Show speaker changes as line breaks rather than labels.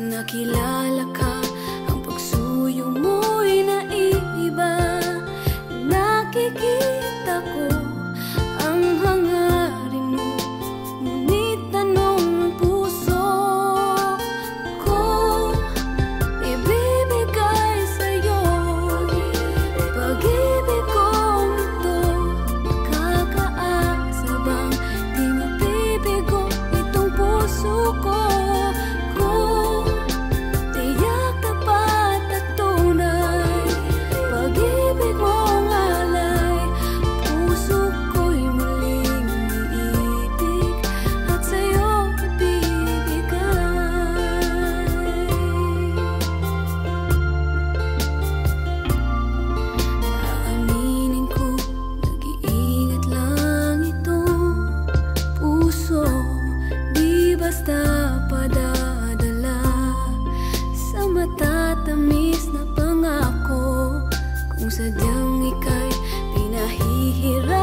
Nakilala ka, ang pagsuyo mo'y naiiba Nakikita ko basta padadala Sa matatamis na pangako. Kung sadyang ika'y pinahihirap